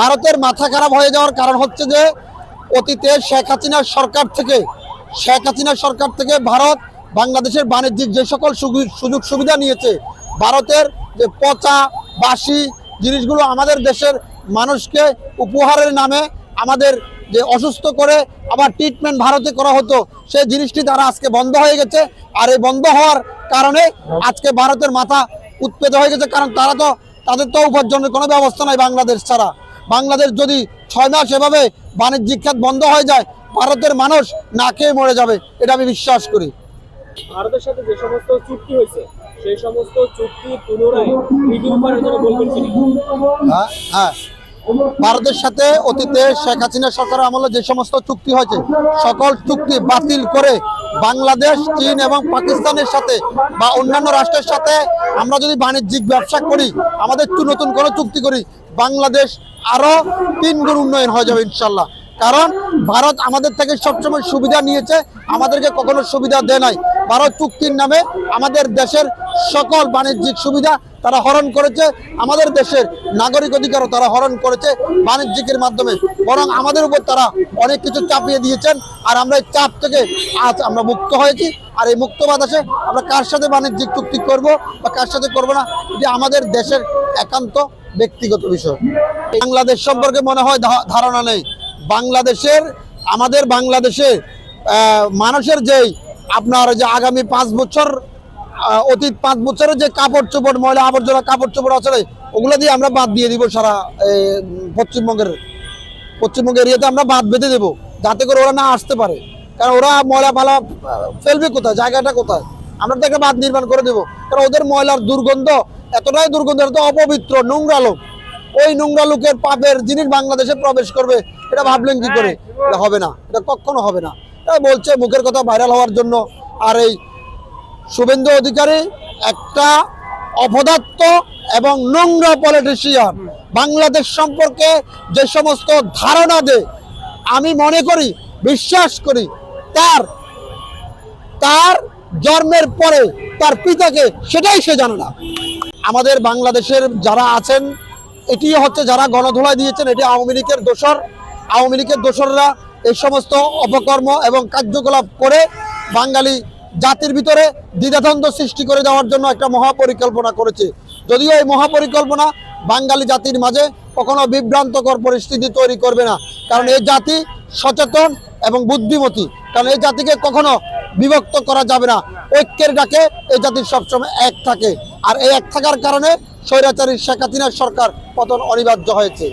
ভারতের মাথা খারাপ হয়ে যাওয়ার কারণ হচ্ছে যে অতীতে শেখ হাসিনার সরকার থেকে, শেখ হাসিনার সরকার থেকে ভারত বাংলাদেশের বাণিজ্যিক যে সকল সুযোগ সুবিধা নিয়েছে, ভারতের যে পচা, বাসি জিনিসগুলো আমাদের দেশের মানুষকে উপহারের নামে আমাদের যে অসুস্থ করে আবার ট্রিটমেন্ট ভারতে করা হতো, সেই জিনিসটি তারা আজকে বন্ধ হয়ে গেছে। আর এই বন্ধ হওয়ার কারণে আজকে ভারতের মাথা উৎপেত হয়ে গেছে, কারণ তারা তো তাদের তো উপার্জনের কোনো ব্যবস্থা নাই বাংলাদেশ ছাড়া। বাংলাদেশ যদি ছয় মাস এভাবে বাণিজ্যিক খাত বন্ধ হয়ে যায় ভারতের মানুষ না খেয়ে মরে যাবে এটা আমি বিশ্বাস করি। ভারতের সাথে যে সমস্ত চুক্তি হয়েছে সেই সমস্ত চুক্তি পুনরায় হ্যাঁ হ্যাঁ। ভারতের সাথে অতীতে শেখ হাসিনা সরকার আমলে যে সমস্ত চুক্তি হয়েছে সকল চুক্তি বাতিল করে বাংলাদেশ চীন এবং পাকিস্তানের সাথে বা অন্যান্য রাষ্ট্রের সাথে আমরা যদি বাণিজ্যিক ব্যবসা করি আমাদের নতুন কোনো চুক্তি করি বাংলাদেশ আরও তিন গুণ উন্নয়ন হয়ে যাবে ইনশাল্লাহ। কারণ ভারত আমাদের থেকে সবসময় সুবিধা নিয়েছে, আমাদেরকে কখনো সুবিধা দেয় নাই। ভারত চুক্তির নামে আমাদের দেশের সকল বাণিজ্যিক সুবিধা তারা হরণ করেছে, আমাদের দেশের নাগরিক অধিকারও তারা হরণ করেছে বাণিজ্যিকের মাধ্যমে। বরং আমাদের উপর তারা অনেক কিছু চাপিয়ে দিয়েছেন, আর আমরা এই চাপ থেকে আজ আমরা মুক্ত হয়েছি। আর এই মুক্ত বাতাসে আমরা কার সাথে বাণিজ্যিক চুক্তি করব বা কার সাথে করব না, এটি আমাদের দেশের একান্ত ব্যক্তিগত বিষয়। বাংলাদেশ সম্পর্কে মনে হয় ধারণা নেই। বাংলাদেশের, আমাদের বাংলাদেশে মানুষের যেই আপনার যে আগামী পাঁচ বছর অতীত পাঁচ বছরের যে কাপড় চোপড়, ময়লা আবর্জনা কাপড় চোপড় আছে ওগুলো দিয়ে আমরা বাদ দিয়ে দিব সারা পশ্চিমবঙ্গের পশ্চিমবঙ্গের এরিয়াতে আমরা বাদ বেঁধে দেবো, যাতে করে ওরা না আসতে পারে। কারণ ওরা ময়লা ফালা ফেলবে কোথায়? জায়গাটা কোথায়? আমরা তাকে বাদ নির্মাণ করে দেবো। কারণ ওদের ময়লার দুর্গন্ধ, এতটাই দুর্গন্ধ এটা তো অপবিত্র, নোংরা লোক। ওই নোংরা লোকের পাপের জিনিস বাংলাদেশে প্রবেশ করবে, এটা ভাবলেন কি করে? এটা হবে না, এটা কখনো হবে না। এটা বলছে মুখের কথা ভাইরাল হওয়ার জন্য। আর এই শুভেন্দু অধিকারী একটা অপদার্থ এবং নোংরা পলিটিশিয়ান বাংলাদেশ সম্পর্কে যে সমস্ত ধারণা দেয় আমি মনে করি, বিশ্বাস করি, তার তার জন্মের পরে তার পিতাকে সেটাই সে জানে না। আমাদের বাংলাদেশের যারা আছেন, এটি হচ্ছে যারা গণধোলাই দিয়েছেন, এটি আওয়ামী লীগের দোসর আওয়ামী লীগের দোসররা এই সমস্ত অপকর্ম এবং কার্যকলাপ করে বাঙালি জাতির ভিতরে দ্বিধাদ্বন্দ্ব সৃষ্টি করে দেওয়ার জন্য একটা মহাপরিকল্পনা করেছে। যদিও এই মহাপরিকল্পনা বাঙালি জাতির মাঝে কখনো বিভ্রান্তকর পরিস্থিতি তৈরি করবে না। কারণ এই জাতি সচেতন এবং বুদ্ধিমতী। কারণ এই জাতিকে কখনো বিভক্ত করা যাবে না। ঐক্যের ডাকে এই জাতির সবসময় এক থাকে। আর এই এক থাকার কারণে স্বৈরাচারী শেখ হাসিনার সরকার পতন অনিবার্য হয়েছে।